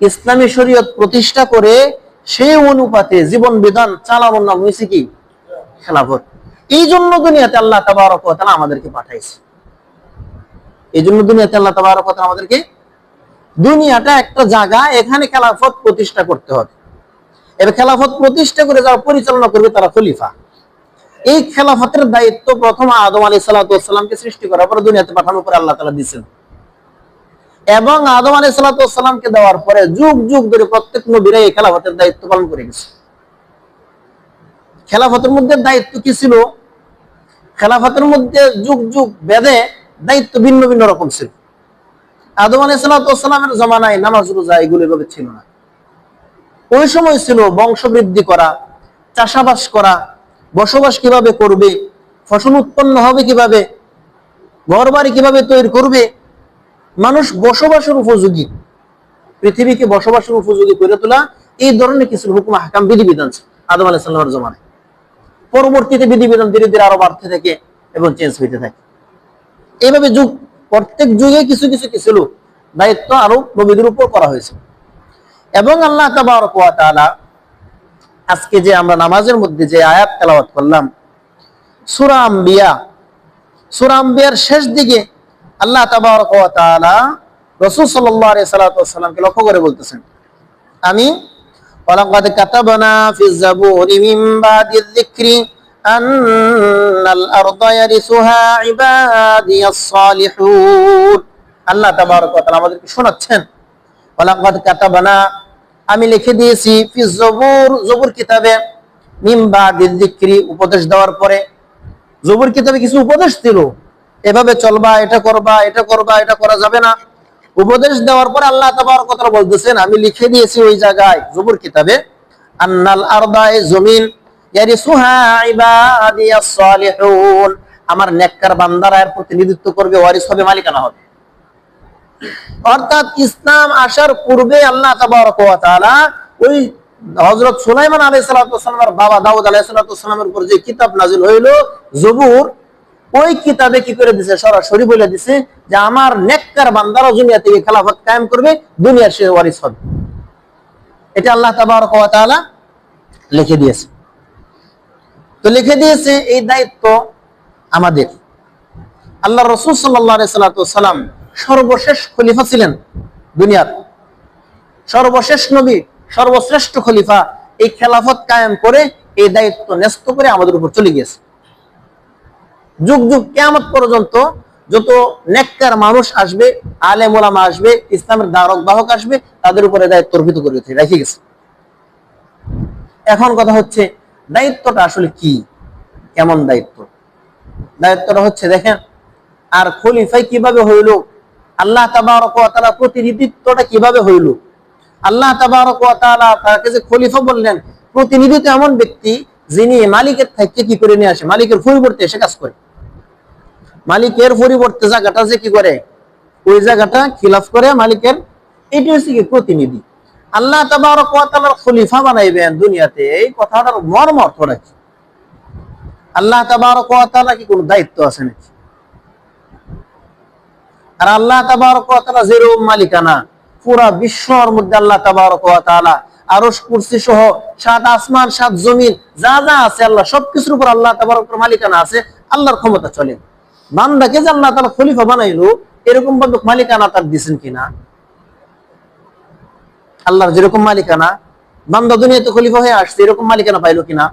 ইসলামী শরীয়ত প্রতিষ্ঠা করে সেই অনুপাতে জীবন বিধান চালানোর নাম হয়েছে কি? খেলাফত। এই জন্য দুনিয়াতে আল্লাহ ওয়া আমাদেরকে পাঠাইছে। এই জন্য দুনিয়াতে আল্লাহ ওয়া আমাদেরকে দুনিয়াটা একটা জায়গা, এখানে খেলাফত প্রতিষ্ঠা করতে হবে। এবার খেলাফত প্রতিষ্ঠা করে যারা পরিচালনা করবে তারা খলিফা। এই খেলাফতের দায়িত্ব প্রথম আদম আলী সাল্লাহামকে সৃষ্টি করার পরে দুনিয়াতে পাঠানোর পরে আল্লাহ তালা দিচ্ছেন এবং আদম আলী সাল্লাহামকে দেওয়ার পরে যুগ যুগ ধরে প্রত্যেক নবীরা এই খেলাফতের দায়িত্ব পালন করে গেছে। খেলাফতের মধ্যে দায়িত্ব কি ছিল? খেলাফতের মধ্যে যুগ যুগ বেদে দায়িত্ব ভিন্ন ভিন্ন রকম ছিল। আদম আলী সাল্লাহামের জমানায় নামাজ রোজা এগুলো এভাবে ছিল না। ওই সময় ছিল বংশবৃদ্ধি করা, চাষাবাস করা, বসবাস কীভাবে করবে, ফসল উৎপন্ন হবে কীভাবে ঘর বাড়ি কীভাবে তৈরি করবে মানুষ বসবাসের উপযোগী। পৃথিবীকে বসবাসের উপযোগী করে তোলা, এই ধরনের কিছু হুকুম হাকাম বিধিবিধান আদম আলাহ সাল্লামের জমানায়। পরবর্তীতে বিধিবিধান ধীরে ধীরে আরও বাড়তে থাকে এবং চেঞ্জ হইতে থাকে। এইভাবে যুগ, প্রত্যেক যুগে কিছু কিছু কিছু লোক দায়িত্ব আরও নবীদের উপর করা হয়েছে। এবং আল্লাহ ওয়া আজকে যে আমরা নামাজের মধ্যে যে আয়াত তেলাওয়াত করলাম সুরাম্বিয়া সুরাম্বিয়ার সূরা শেষ দিকে আল্লাহ তাআলা রাসূল সাল্লাল্লাহু আলাইহি সাল্লাতু ওয়াসাল্লামকে লক্ষ্য করে বলতেছেন, আমি, ওয়ালাকাদ কাতাবনা ফিজ জাবুরি মিন বাদিল যিকরি আন্নাল আরদা ইয়ারিসুহা ইবাদিয়াস সালিহুন। আল্লাহ তাবারক ওয়া কাতাবনা, আমি লিখে দিয়েছি ফি জবুর কিতাবে মিম বাদিল উপদেশ দেওয়ার পরে। জবুর কিতাবে কিছু উপদেশ দিল। এভাবে চলবা, এটা করবা এটা করবা, এটা করা যাবে না। উপদেশ দেওয়ার পরে আল্লাহ তাবার কথা বলতেছেন, আমি লিখে দিয়েছি ওই জায়গায়, জবুর কিতাবে, আন্নাল আরদায় জমিন আমার নেককার প্রতিনিধিত্ব করবে, ওয়ারিস হবে, মালিকানা হবে। অর্থাৎ ইসলাম আসার পূর্বে আল্লাহ তাআলা ওই হযরত সুলাইমান আলাইহিস সালামের বাবা, দাউদ আলাইহিস সালামের উপর যে কিতাব নাজিল হইল, জবুর ওই কিতাবে কি করে দিছে? সরাসরি বলে দিছে যে আমার নেককার বান্দারা দুনিয়া থেকে খেলাফত কায়েম করবে, দুনিয়ার সে ওয়ারিস হবে। এটা আল্লাহ তাআলা লিখে দিয়েছে। তো লিখে দিয়েছে এই দায়িত্ব আমাদের। আল্লাহ রসুল সাল্লাম সর্বশেষ খলিফা ছিলেন দুনিয়ার। সর্বশেষ নবী, সর্বশ্রেষ্ঠ খলিফা এই খেলাফত কায়েম করে এই দায়িত্ব ন্যস্ত করে আমাদের উপর চলে গিয়েছে। যুগ যুগ কেমত পর্যন্ত যত নেককার মানুষ আসবে আলে ওলামা আসবে, ইসলামের দ্বারক বাহক আসবে, তাদের উপরে দায়িত্ব অর্পিত করে রেখে গেছে। এখন কথা হচ্ছে, দায়িত্বটা আসলে কি? কেমন দায়িত্ব? দায়িত্বটা হচ্ছে, দেখেন, আর খলিফাই কীভাবে হইল? আল্লাহ ওয়া প্রতিনিধিত্বটা কীভাবে হইল? আল্লাহ তাআলা তাকে যে খলিফা বললেন, প্রতিনিধিত্ব এমন ব্যক্তি যিনি মালিকের থেকে কি করে নিয়ে আসে? মালিকের পরিবর্তে এসে কাজ করে। মালিকের পরিবর্তে জায়গাটা যে কি করে? ওই জায়গাটা খিলাফ করে মালিকের, এটি হচ্ছে কি প্রতিনিধি। আল্লাহ তাআলার খলিফা বানাইবেন দুনিয়াতে। এই কথাটার মর্ম অর্থ রাখি আল্লাহ তাবারক ওয়া তাআলা কি কোনো দায়িত্ব আছে নাকি? আর আল্লাহ তাবারক ওয়া তাআলা যেরকম মালিকানা, পুরা বিশ্বর মধ্যে আল্লাহ তাবার ওয়া তাআলা, আরশ কুরসি সহ সাত আসমান, সাত জমিন, যা যা আছে আল্লাহ, সবকিছুর উপর আল্লাহ তাবারক ওয়া মালিকানা আছে, আল্লাহর ক্ষমতা চলে। বান্দাকে যে আল্লাহ তাআলা খলিফা বানাইলো, এরকম ভাবে মালিকানা তার দিছেন কিনা? আল্লাহর যেরকম মালিকানা, বান্দা দুনিয়াতে খলিফা হয়ে আসছে, এরকম মালিকানা পাইলো কিনা?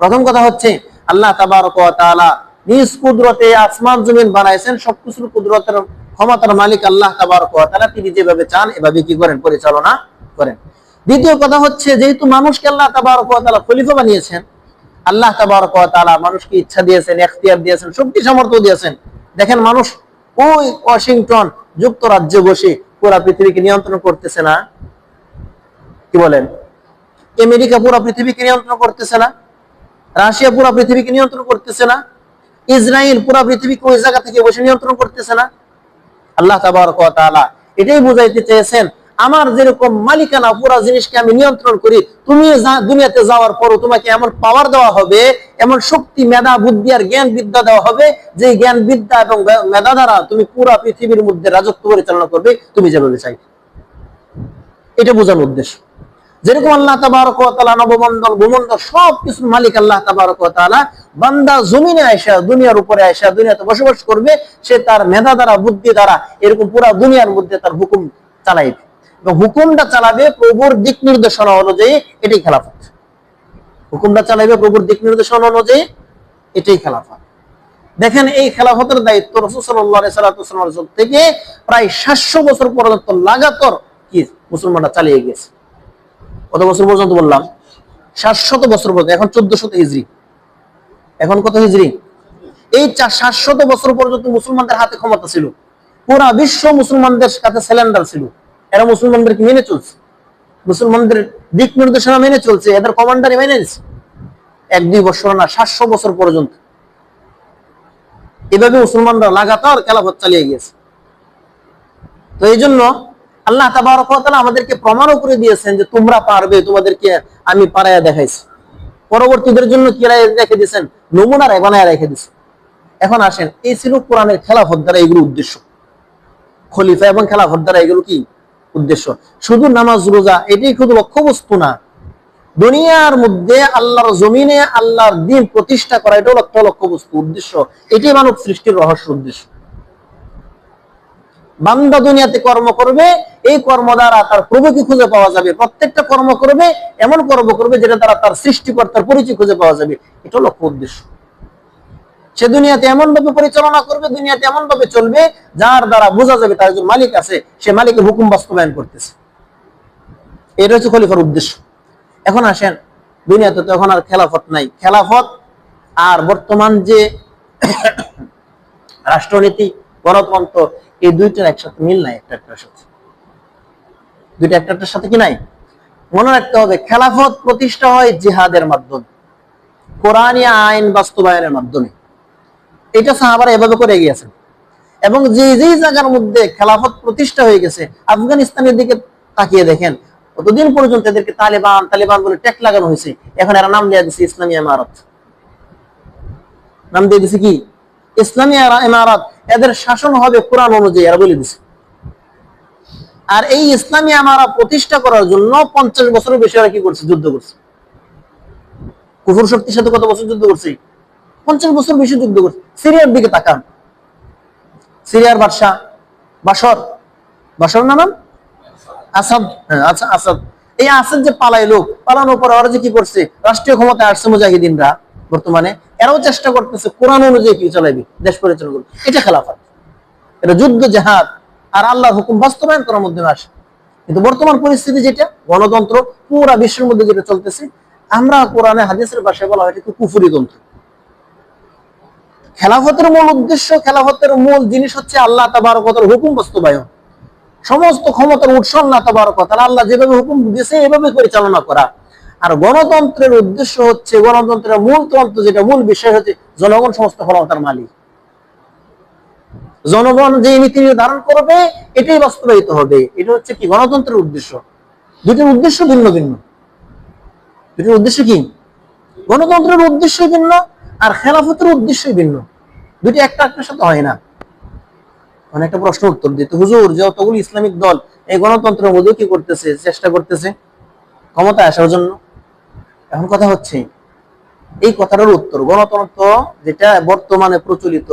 প্রথম কথা হচ্ছে, আল্লাহ তাবারক তাআলা নিজ কুদরতে আসমান, জমিন বানাইছেন, সবকিছুর কুদরতের ক্ষমতার মালিক আল্লাহ তাবারক তাআলা। তিনি যেভাবে চান, এভাবে কি করেন? পরিচালনা করেন। দ্বিতীয় কথা হচ্ছে, যেহেতু মানুষকে আল্লাহ তাবারক তাআলা খলিফা বানিয়েছেন আল্লাহ তাবারক ওয়া মানুষকে ইচ্ছা দিয়েছেন, এখতিয়ার দিয়েছেন, শক্তি সামর্থ্য দিয়েছেন। দেখেন মানুষ ওই ওয়াশিংটন যুক্তরাজ্যে বসে পুরা পৃথিবীকে নিয়ন্ত্রণ করতেছে না। কি বলেন? আমেরিকা পুরো পৃথিবীকে নিয়ন্ত্রণ করতেছে না। রাশিয়া পুরো পৃথিবীকে নিয়ন্ত্রণ করতেছে না। ইসরায়েল পুরো পৃথিবীকে ওই জায়গা থেকে বসে নিয়ন্ত্রণ করতেছে না। আল্লাহ তাবারক তাআলা এটাই বুঝাইতে চেয়েছেন আমার যেরকম মালিকানা, পুরো জিনিসকে আমি নিয়ন্ত্রণ করি, তুমি দুনিয়াতে যাওয়ার পরও তোমাকে এমন পাওয়ার দেওয়া হবে, এমন শক্তি, মেধা, বুদ্ধি আর জ্ঞান বিদ্যা দেওয়া হবে যে জ্ঞান বিদ্যা এবং মেধা দ্বারা তুমি পুরো পৃথিবীর মধ্যে রাজত্ব পরিচালনা করবে, তুমি যেভাবে চাই। এটা বোঝানোর উদ্দেশ্য। যেরকম আল্লাহ তাবারক তাআলা নবমণ্ডল সব কিছুর মালিক আল্লাহ তাবারক বান্দা জমিনে আয়সা দুনিয়ার উপরে আয়সা দুনিয়াতে বসবাস করবে, সে তার মেধা দ্বারা, বুদ্ধি দ্বারা, এরকম পুরা দুনিয়ার মধ্যে তার হুকুম চালাইবে। হুকুমটা চালাবে প্রভুর দিক নির্দেশনা অনুযায়ী এটাই খেলাফত। হুকুমটা চালাবে প্রভুর দিক নির্দেশনা অনুযায়ী এটাই খেলাফত। দেখেন এই খেলাফতের দায়িত্ব রসুল সাল্লাহ যুগ থেকে প্রায় সাতশো বছর পর্যন্ত লাগাতর কি মুসলমানরা চালিয়ে গেছে। কত বছর পর্যন্ত বললাম? সাতশত বছর পর্যন্ত, এখন চোদ্দশত হিজড়ি এখন কত হিজড়ি এই চার সাতশত বছর পর্যন্ত মুসলমানদের হাতে ক্ষমতা ছিল। পুরা বিশ্ব মুসলমানদের কাছে সিলিন্ডার ছিল। এরা মুসলমানদেরকে মেনে চলছে। মুসলমানদের দিক নির্দেশনা মেনে চলছে, এদের কমান্ডারই মেনে নিচ্ছে এক, দুই বছর না, সাতশো বছর পর্যন্ত। এভাবে মুসলমানরা লাগাতার খেলাফত চালিয়ে গিয়েছে। তো এই জন্য আল্লাহ তাবারক ওয়া তাআলা আমাদেরকে প্রমাণও করে দিয়েছেন যে তোমরা পারবে, তোমাদেরকে আমি পারায়া দেখাইছি। পরবর্তীদের জন্য কি রেখে দিয়েছেন? নমুনা রায় বানায় রেখে দিয়েছেন এখন আসেন, এই ছিল কোরআনের খেলাফত দ্বারা এগুলো উদ্দেশ্য। খলিফা এবং খেলাফত দ্বারা এগুলো কি? উদ্দেশ্য। শুধু নামাজ, রোজা, এটাই শুধু লক্ষ্যবস্তু না। দুনিয়ার মধ্যে আল্লাহর জমিনে আল্লাহর দিন প্রতিষ্ঠা করা এটাও লক্ষ্য লক্ষ্যবস্তু, উদ্দেশ্য। এটাই মানব সৃষ্টির রহস্য, উদ্দেশ্য। বান্দা দুনিয়াতে কর্ম করবে, এই কর্ম দ্বারা তার প্রভুকে খুঁজে পাওয়া যাবে। প্রত্যেকটা কর্ম করবে, এমন কর্ম করবে যেটা দ্বারা তার সৃষ্টিকর্তার পরিচয় খুঁজে পাওয়া যাবে। এটা লক্ষ্য, উদ্দেশ্য। সে দুনিয়াতে এমন ভাবে পরিচালনা করবে, দুনিয়াতে এমন ভাবে চলবে, যার দ্বারা বোঝা যাবে তার একজন মালিক আছে, সে মালিকের হুকুম বাস্তবায়ন করতেছে। এটা হচ্ছে খলিফার উদ্দেশ্য। এখন আসেন, দুনিয়াতে তো এখন আর খেলাফত নাই। খেলাফত আর বর্তমান যে রাষ্ট্রনীতি, গণতন্ত্র, এই দুইটার একসাথে মিল নাই একটা একটার সাথে। দুইটা একটা একটার সাথে কি নাই? মনে রাখতে হবে, খেলাফত প্রতিষ্ঠা হয় জিহাদের মাধ্যমে। কোরআনী আইন বাস্তবায়নের মাধ্যমে। এটা সাহাবারা এভাবে করে গিয়েছেন এবং যে যে জায়গার মধ্যে খেলাফত প্রতিষ্ঠা হয়ে গেছে, আফগানিস্তানের দিকে তাকিয়ে দেখেন কতদিন পর্যন্ত এদেরকে তালেবান তালেবান বলে ট্যাক লাগানো হয়েছে, এখন এরা নাম দিয়ে দিচ্ছে ইসলামী ইমারত। নাম দিয়ে দিছে কি? ইসলামী ইমারত, এদের শাসন হবে কোরআন অনুযায়ী, এরা বলে দিছে। আর এই ইসলামী আমারা প্রতিষ্ঠা করার জন্য পঞ্চাশ বছরের বেশি ওরা কি করছে? যুদ্ধ করছে। কুফুর শক্তির সাথে কত বছর যুদ্ধ করছে? পঞ্চাশ বছর বেশি যুদ্ধ করছে। সিরিয়ার দিকে তাকান। সিরিয়ার বাদশাহ বাসর বাসর নাম? আসাদ। হ্যাঁ আচ্ছা আসাদ। এই আসাদ যে পালাই লোক, পালানোর পর ওরা যে কি করছে? রাষ্ট্রীয় ক্ষমতায় আসছে মুজাহিদিনরা বর্তমানে। এরাও চেষ্টা করতেছে কোরআন অনুযায়ী কি চালাইবে, দেশ পরিচালনা করবে। এটা খেলাফত। এটা যুদ্ধ, জাহাদ আর আল্লাহর হুকুম বাস্তবায়ন করার মধ্যে আসে। কিন্তু বর্তমান পরিস্থিতি যেটা, গণতন্ত্র পুরা বিশ্বের মধ্যে যেটা চলতেছে, আমরা কোরআনে, হাদিসের ভাষায় বলা হয় কুফুরি তন্ত্র। খেলাফতের মূল উদ্দেশ্য, খেলাফতের মূল জিনিস হচ্ছে আল্লাহ তাবারকতার হুকুম বাস্তবায়ন। সমস্ত ক্ষমতার উৎস আল্লাহ তাবারকতার আল্লাহ যেভাবে হুকুম দিয়েছে, এভাবে পরিচালনা করা। আর গণতন্ত্রের উদ্দেশ্য হচ্ছে, গণতন্ত্রের মূল তন্ত্র যেটা, মূল বিষয় হচ্ছে জনগণ সমস্ত ক্ষমতার মালিক। জনগণ যে নীতি নির্ধারণ করবে, এটাই বাস্তবায়িত হবে। এটা হচ্ছে কি? গণতন্ত্রের উদ্দেশ্য। দুটির উদ্দেশ্য ভিন্ন ভিন্ন। দুটির উদ্দেশ্য কি? গণতন্ত্রের উদ্দেশ্য ভিন্ন আর খেলাফতের উদ্দেশ্যই ভিন্ন। দুটি একটা একটার সাথে হয় না। মানে একটা প্রশ্ন উত্তর দিতে। হুজুর, যতগুলো ইসলামিক দল, এই গণতন্ত্রের মধ্যে কি করতেছে, চেষ্টা করতেছে? ক্ষমতা আসার জন্য। এখন কথা হচ্ছে, এই কথাটার উত্তর, গণতন্ত্র যেটা বর্তমানে প্রচলিত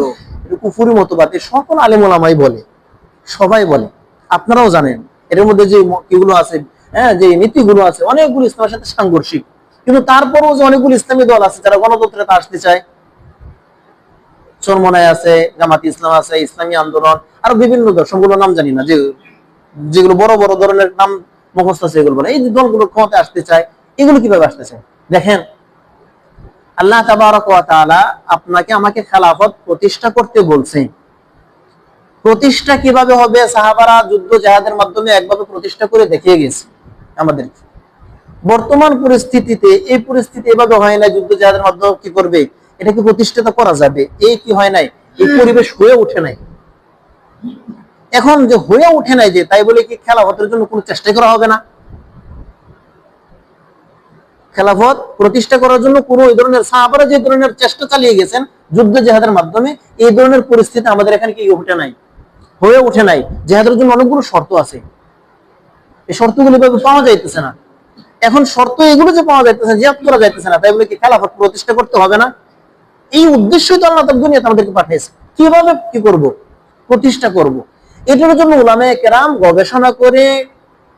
কুফুরি মতবাদ সকল আলেমুলামাই বলে, সবাই বলে। আপনারাও জানেন, এর মধ্যে যে এগুলো আছে হ্যাঁ যে নীতিগুলো আছে, অনেকগুলো ইসলামের সাথে সাংঘর্ষিক। কিন্তু তারপরেও যে অনেকগুলো ইসলামী দল আছে, যারা গণতন্ত্রে আসতে চায় চরমনায় আছে, জামাত ইসলাম আছে, ইসলামী আন্দোলন, আরও বিভিন্ন দল সবগুলো নাম জানি না, যে যেগুলো বড় বড় ধরনের নাম মুখস্থ আছে এগুলো এই দলগুলো ক্ষমতায় আসতে চায়, এগুলো কীভাবে আসতে চায়? দেখেন, আল্লাহ তাআলা আপনাকে আমাকে খেলাফত প্রতিষ্ঠা করতে বলছেন প্রতিষ্ঠা কীভাবে হবে? সাহাবারা যুদ্ধ জাহাদের মাধ্যমে একভাবে প্রতিষ্ঠা করে দেখিয়ে গেছে আমাদের বর্তমান পরিস্থিতিতে, এই পরিস্থিতি এভাবে হয় না, যুদ্ধ জাহাদের মাধ্যমে কি করবে? এটা কি প্রতিষ্ঠিত করা যাবে। এই কি হয় নাই? এই পরিবেশ হয়ে ওঠে নাই। এখন যে হয়ে ওঠে নাই যে, তাই বলে কি খেলাফতের জন্য কোনো চেষ্টা করা হবে না? খেলাফত প্রতিষ্ঠা করার জন্য কোনো এই ধরনের, সাহাবারা যে ধরনের চেষ্টা চালিয়ে গেছেন যুদ্ধ জেহাদের মাধ্যমে, এই ধরনের পরিস্থিতি আমাদের এখানে কি ওঠে নাই? হয়ে ওঠে নাই। জেহাদের জন্য অনেকগুলো শর্ত আছে। এই শর্তগুলি ভাবে পাওয়া যাইতেছে না। এখন শর্ত এগুলো যে পাওয়া যাইতেছে জিয়াদ করা যাইতেছে না, তাই বলে কি খেলাফত প্রতিষ্ঠা করতে হবে না? এই উদ্দেশ্যই তো আল্লাহ তাআলা দুনিয়াতে আমাদেরকে পাঠিয়েছে। কীভাবে কি করব? প্রতিষ্ঠা করব। এটার জন্য উলামে কেরাম গবেষণা করে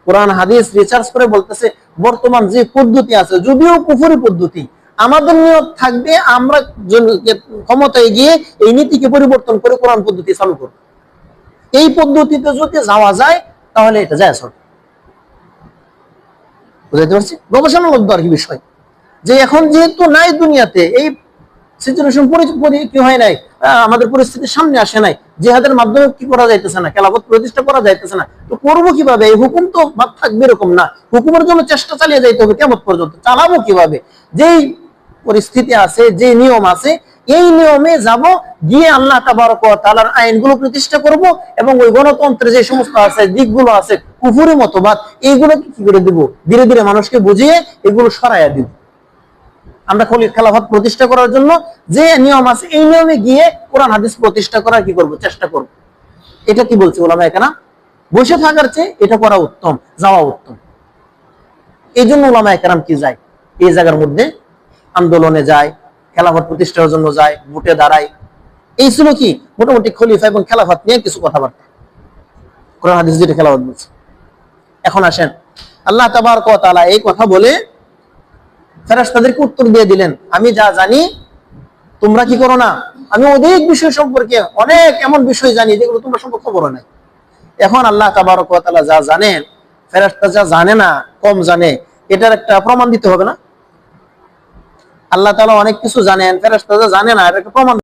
কোরআন, হাদিস রিসার্চ করে বলতেছে, বর্তমান যে পদ্ধতি আছে, যদিও কুফুরি পদ্ধতি, আমাদের নিয়ত থাকবে আমরা ক্ষমতায় গিয়ে এই নীতিকে পরিবর্তন করে কোরআন পদ্ধতি চালু করব। এই পদ্ধতিতে যদি যাওয়া যায়, তাহলে এটা যায় সব বুঝাইতে পারছি? গবেষণার মধ্যে আর কি বিষয়? যে এখন যেহেতু নাই দুনিয়াতে, এই সিচুয়েশন কি হয় নাই আমাদের পরিস্থিতির সামনে আসে নাই। জেহাদের মাধ্যমে কি করা যাইতেছে না, খেলাফত প্রতিষ্ঠা করা যাইতেছে না। তো করব কীভাবে? এই হুকুম তো থাকবে এরকম না। হুকুমের জন্য চেষ্টা চালিয়ে যাইতে হবে কেমন পর্যন্ত? চালাবো কীভাবে? যেই পরিস্থিতি আছে যে নিয়ম আছে, এই নিয়মে যাব, গিয়ে আল্লাহ তাআলার আইনগুলো প্রতিষ্ঠা করব এবং ওই গণতন্ত্রের যে সমস্ত আছে, দিকগুলো আছে, কুফুরি মতবাদ এইগুলো কি করে দিব? ধীরে ধীরে মানুষকে বুঝিয়ে এগুলো সরাইয়া দিব। আমরা খলি খেলাফত প্রতিষ্ঠা করার জন্য যে নিয়ম আছে, এই নিয়মে গিয়ে কোরআন হাদিস প্রতিষ্ঠা করার কি করব? চেষ্টা করব। এটা কি বলছে ওলামা এখানে বসে থাকার চেয়ে এটা করা উত্তম, যাওয়া উত্তম। এই জন্য ওলামা একরাম কি যায়? এই জায়গার মধ্যে আন্দোলনে যায়, খেলাফত প্রতিষ্ঠার জন্য যায়, ভোটে দাঁড়ায়। এই ছিল কি? মোটামুটি খলিফা এবং খেলাফত নিয়ে কিছু কথাবার্তা। কোরআন হাদিস যেটা খেলাফত বলছে। এখন আসেন। আল্লাহ তাবার তাআলা এই কথা বলে ফেরেশতাদেরকে উত্তর দিয়ে দিলেন। আমি যা জানি, তোমরা কি করো না? আমি অধিক বিষয় সম্পর্কে অনেক এমন বিষয় জানি, যেগুলো তোমরা সম্পর্ক করো নাই। এখন আল্লাহ তাবারকালা যা জানেন ফেরাস্তা যা জানে না, কম জানে, এটার একটা প্রমাণ দিতে হবে না? আল্লাহ তালা অনেক কিছু জানেন ফেরাস্তা যা জানে না এটা একটা প্রমাণ